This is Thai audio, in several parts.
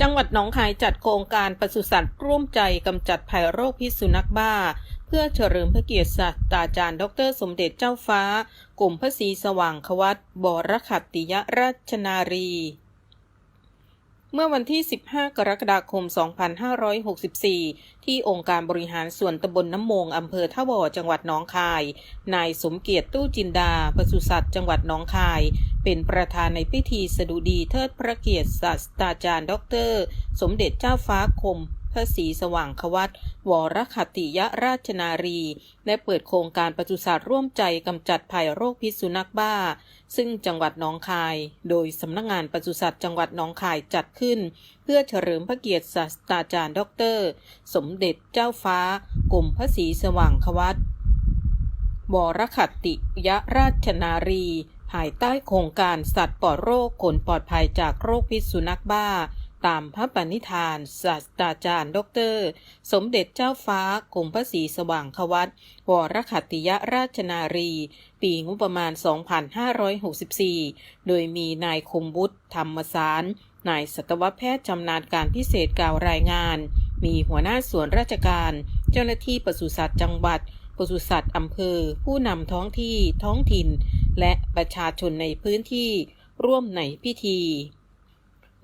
จังหวัดหนองคายจัดโครงการปศุสัตว์ร่วมใจกำจัดภัยโรคพิษสุนัขบ้า เพื่อเฉลิมพระเกียรติศาสตราจารย์ ดร สมเด็จเจ้าฟ้า กลุ่มพระศรีสว่างควัตบรขัตติยราชนารี เมื่อวันที่ 15 กรกฎาคม 2564 ที่องค์การบริหารส่วนตำบลน้ำมงอำเภอท่าบ่อจังหวัดหนองคาย นายสมเกียรติตู้จินดาปศุสัตว์จังหวัดหนองคาย เป็นประธานในพิธีสดุดีเทิดพระเกียรติศาสตราจารย์ ดร สมเด็จเจ้าฟ้าคม พระศรีสว่างควัตวรคติยราชนารีและเปิดโครงการปศุสัตว์ร่วมใจกำจัดภัยโรคพิษสุนัขบ้า ซึ่งจังหวัดหนองคาย โดยสำนักงานปศุสัตว์จังหวัดหนองคายจัดขึ้น เพื่อเฉลิมพระเกียรติศาสตราจารย์ด็อกเตอร์ สมเด็จเจ้าฟ้ากรมพระศรีสว่างควัตวรขัตติยราชนารี ภายใต้โครงการสัตว์ปลอดโรคขนปลอดภัยจากโรคพิษสุนัขบ้า ตามพระปณิธานศาสตราจารย์ดรสมเด็จเจ้าฟ้ากรมพระศรีสว่างควัตวรขัตติยราชนารี ปีงบประมาณ 2564 โดยมีนายคมบุตรธรรมสาร นายสัตวแพทย์ชำนาญการพิเศษกล่าวรายงาน มีหัวหน้าส่วนราชการ เจ้าหน้าที่ปศุสัตว์จังหวัดปศุสัตว์อำเภอ ผู้นำท้องที่ท้องถิ่น และประชาชนในพื้นที่ร่วมในพิธี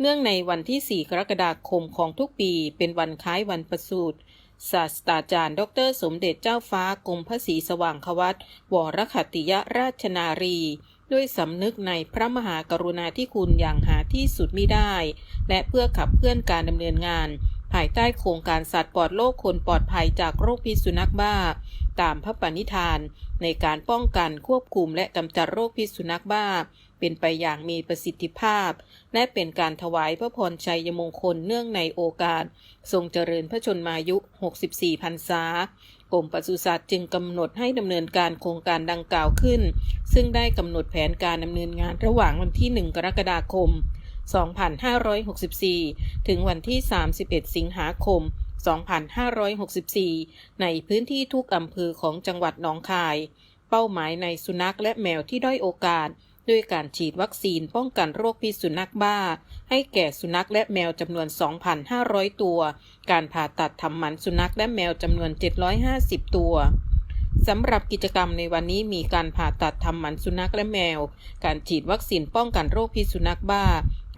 เนื่องในวันที่ 4 กรกฎาคมของทุกปี เป็นวันคล้ายวันประสูติศาสตราจารย์ ดร สมเด็จเจ้าฟ้ากรมพระศรีสว่างควัตวรคติยราชนารี ด้วยสำนึกในพระมหากรุณาธิคุณอย่างหาที่สุดมิได้ และเพื่อขับเคลื่อนการดำเนินงาน ภายใต้โครงการสัตว์ปลอดโรคคนปลอดภัยจากโรคพิษสุนัขบ้า ตามพระปณิธาน ในการป้องกันควบคุมและกำจัดโรคพิษสุนัขบ้า เป็นไปอย่างมีประสิทธิภาพ และเป็นการถวายพระพรชัยมงคลเนื่องในโอกาส ทรงเจริญพระชนมายุ 64พรรษากรมปศุสัตว์จึงกำหนดให้ดำเนินการโครงการดังกล่าวขึ้น ซึ่งได้กำหนดแผนการดำเนินงานระหว่างวันที่ 1 กรกฎาคม 2564 ถึงวันที่ 31 สิงหาคม 2564 ในพื้นที่ทุกอำเภอของจังหวัดหนองคาย เป้าหมายในสุนัขและแมวที่ด้อยโอกาส ด้วยการฉีดวัคซีนป้องกันโรคพิษสุนัขบ้า ให้แก่สุนัขและแมวจำนวน 2,500 ตัว การผ่าตัดทำหมันสุนัขและแมวจำนวน 750 ตัวสำหรับกิจกรรมในวันนี้มีการผ่าตัดทำหมันสุนัขและแมว การฉีดวัคซีนป้องกันโรคพิษสุนัขบ้า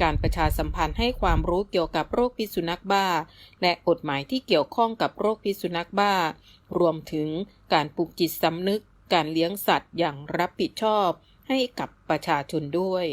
การประชาสัมพันธ์ให้ความรู้เกี่ยวกับโรคพิษสุนัขบ้า และกฎหมายที่เกี่ยวข้องกับโรคพิษสุนัขบ้า รวมถึงการปลูกจิตสำนึก การเลี้ยงสัตว์อย่างรับผิดชอบให้กับประชาชนด้วย